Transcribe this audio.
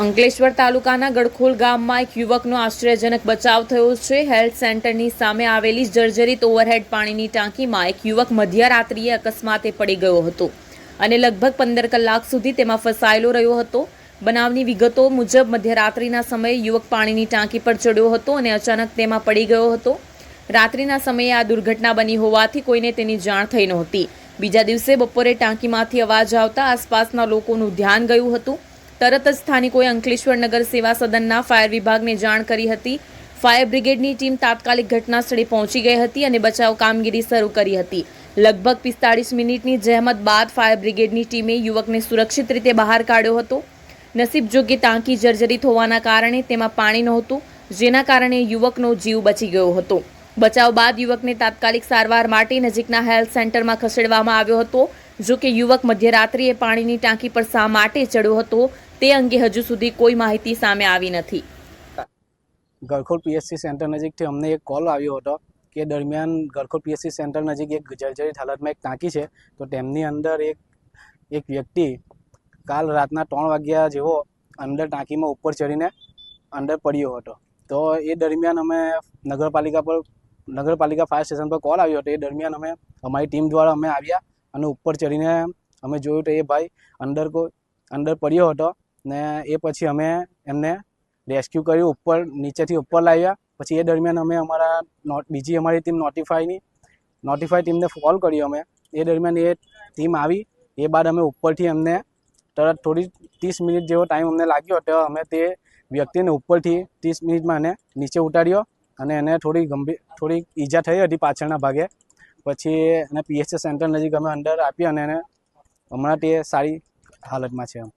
અંકલેશ્વર તાલુકાના ગડખોલ ગામમાં એક યુવકનો આશ્ચર્યજનક બચાવ થયો છે. હેલ્થ સેન્ટરની સામે આવેલી જર્જરિત ઓવરહેડ પાણીની ટાંકીમાં એક યુવક મધ્યરાત્રિએ અકસ્માતે પડી ગયો હતો અને લગભગ પંદર કલાક સુધી તેમાં ફસાયેલો રહ્યો હતો. બનાવની વિગતો મુજબ મધ્યરાત્રિના સમયે યુવક પાણીની ટાંકી પર ચડ્યો હતો અને અચાનક તેમાં પડી ગયો હતો. રાત્રિના સમયે આ દુર્ઘટના બની હોવાથી કોઈને તેની જાણ થઈ નહોતી. બીજા દિવસે બપોરે ટાંકીમાંથી અવાજ આવતા આસપાસના લોકોનું ધ્યાન ગયું હતું. તરત જ સ્થાનિકોએ અંકલેશ્વર નગર સેવા સદનના ફાયર વિભાગને જાણ કરી હતી. ફાયર બ્રિગેડની ટીમ તાત્કાલિક ઘટના સ્થળે પહોંચી ગઈ હતી અને બચાવ કામગીરી શરૂ કરી હતી. લગભગ પિસ્તાળીસ મિનિટની જહેમત બાદ ફાયર બ્રિગેડની ટીમે યુવકને સુરક્ષિત રીતે બહાર કાઢ્યો હતો. નસીબ જોગે ટાંકી જર્જરિત હોવાના કારણે તેમાં પાણી નહોતું, જેના કારણે યુવકનો જીવ બચી ગયો હતો. બચાવ બાદ યુવકને તાત્કાલિક સારવાર માટે નજીકના હેલ્થ સેન્ટરમાં ખસેડવામાં આવ્યો હતો જો કે યુવક મધ્યરાત્રિએ પાણીની ટાંકી પર શા માટે ચડ્યો હતો તે અંગે હજુ સુધી કોઈ માહિતી સામે આવી નથી. ગરખોલ પીએસસી સેન્ટર નજીકથી અમને એક કોલ આવ્યો હતો કે દરમિયાન ગરખોલ પીએસસી સેન્ટર નજીક એક જર્જરિત હાલતમાં એક ટાંકી છે, તો તેમની અંદર એક એક વ્યક્તિ કાલ રાતના ત્રણ વાગ્યા જેવો અંદર ટાંકીમાં ઉપર ચડીને અંદર પડ્યો હતો. તો એ દરમિયાન અમે નગરપાલિકા પર, નગરપાલિકા ફાયર સ્ટેશન પર કોલ આવ્યો હતો. એ દરમિયાન અમે, અમારી ટીમ દ્વારા અમે આવ્યા અને ઉપર ચડીને અમે જોયું તો એ ભાઈ અંદર કો અંદર પડ્યો હતો. ને એ પછી અમે એમને રેસ્ક્યુ કર્યું, ઉપર, નીચેથી ઉપર લાવ્યા. પછી એ દરમિયાન અમે અમારા બીજી અમારી ટીમ નોટિફાઈની નોટિફાઈ ટીમને કોલ કર્યો અમે. એ દરમિયાન એ ટીમ આવી. એ બાદ અમે ઉપરથી અમને તરત થોડી ત્રીસ મિનિટ જેવો ટાઈમ અમને લાગ્યો તો અમે તે વ્યક્તિને ઉપરથી ત્રીસ મિનિટમાં એને નીચે ઉતાર્યો અને એને થોડી ગંભીર, થોડી ઈજા થઈ હતી પાછળના ભાગે. પછી એને પીએચસી સેન્ટર નજીક અમે અંદર આપી અને એને હમણાં તે સારી હાલતમાં છે એમ.